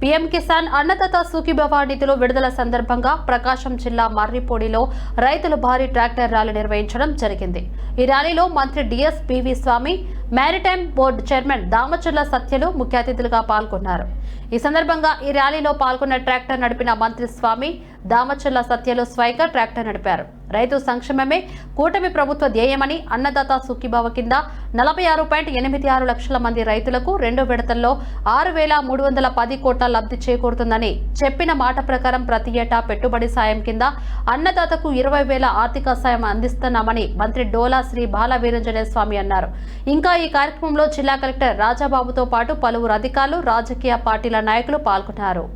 PM Kisan Annadata Sukhibhava నిధులు విడుదల సందర్భంగా ప్రకాశం జిల్లా మర్రిపూడిలో రైతులు భారీ ట్రాక్టర్ ర్యాలీ నిర్వహించడం జరిగింది. ఈ ర్యాలీలో మంత్రి DS PV Swamy maritime board chairman Damacharla సత్యలు ముఖ్య అతిథులుగా పాల్గొన్నారు. ఈ సందర్భంగా ఈ ర్యాలీలో పాల్గొన్న ట్రాక్టర్ నడిపిన మంత్రి స్వామి దామచల్ల సత్యలో స్వైకర్ ట్రాక్టర్ నడిపారు. రైతు సంక్షేమమే కూటమి ప్రభుత్వ ధ్యేయమని అన్నదాత సుఖీభావ కింద నలభై ఆరు పాయింట్ ఎనిమిది ఆరు లక్షల మంది రైతులకు రెండు విడతల్లో ఆరు వేల మూడు వందల పది కోట్ల లబ్ధి చేకూరుతుందని చెప్పిన మాట ప్రకారం ప్రతి ఏటా పెట్టుబడి సాయం కింద అన్నదాతకు ఇరవై వేల ఆర్థిక సాయం అందిస్తున్నామని మంత్రి డోలా శ్రీ బాల వీరంజనే స్వామి అన్నారు. ఇంకా ఈ కార్యక్రమంలో జిల్లా కలెక్టర్ రాజాబాబుతో పాటు పలువురు అధికారులు రాజకీయ పార్టీల నాయకులు పాల్గొన్నారు.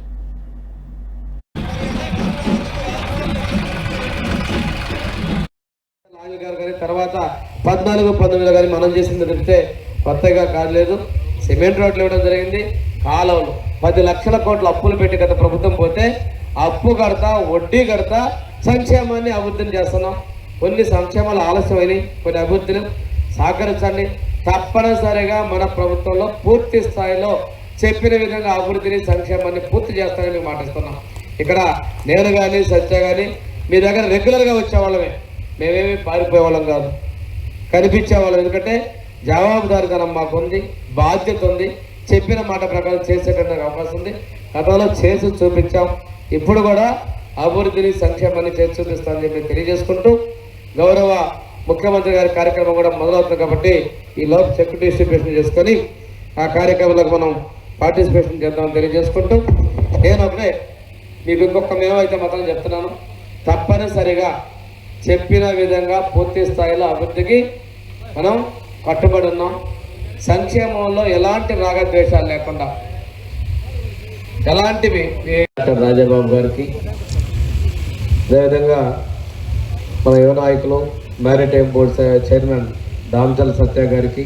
తర్వాత పద్నాలుగు పంతొమ్మిదిలో కానీ మనం చేసింది తెలిస్తే కొత్తగా కాలేదు. సిమెంట్ రోడ్లు ఇవ్వడం జరిగింది. కాలంలో పది లక్షల కోట్ల అప్పులు పెట్టి గత ప్రభుత్వం పోతే అప్పు కడతా వడ్డీ కడతా సంక్షేమాన్ని అభివృద్ధిని చేస్తున్నాం. కొన్ని సంక్షేమాలు ఆలస్యమైనవి కొన్ని అభివృద్ధిని సహకరించండి. తప్పనిసరిగా మన ప్రభుత్వంలో పూర్తి స్థాయిలో చెప్పిన విధంగా అభివృద్ధిని సంక్షేమాన్ని పూర్తి చేస్తానని మేము మాటిస్తున్నాం. ఇక్కడ నేను కానీ సత్య కానీ మీ దగ్గర రెగ్యులర్గా వచ్చేవాళ్ళమే మేమేమి పారిపోయే వాళ్ళం కాదు. కనిపించే వాళ్ళం ఎందుకంటే జవాబుదారితనం మాకు ఉంది బాధ్యత ఉంది చెప్పిన మాట ప్రకారం చేసేటటువంటి అవకాశం ఉంది. గతంలో చేసి చూపించాం. ఇప్పుడు కూడా అభివృద్ధిని సంక్షేమాన్ని చేసి చూపిస్తామని చెప్పి తెలియజేసుకుంటూ గౌరవ ముఖ్యమంత్రి గారి కార్యక్రమం కూడా మొదలవుతుంది కాబట్టి ఈ లోపు చెక్ డిస్ట్రిబ్యూషన్ చేసుకొని ఆ కార్యక్రమంలో మనం పార్టిసిపేషన్ చేద్దామని తెలియజేసుకుంటూ నేను ఒకటే మీకు ఇంకొక మేమైతే మాత్రం చెప్తున్నాను. తప్పనిసరిగా చెప్పిన విధంగా పూర్తి స్థాయిలో అభివృద్ధికి మనం కట్టుబడి ఉన్నాం సంక్షేమంలో ఎలాంటి రాగద్వేషాలు లేకుండా ఎలాంటివి? డాక్టర్ రాజాబాబు గారికి అదేవిధంగా మన యువ నాయకులు maritime board chairman Damachala Satya గారికి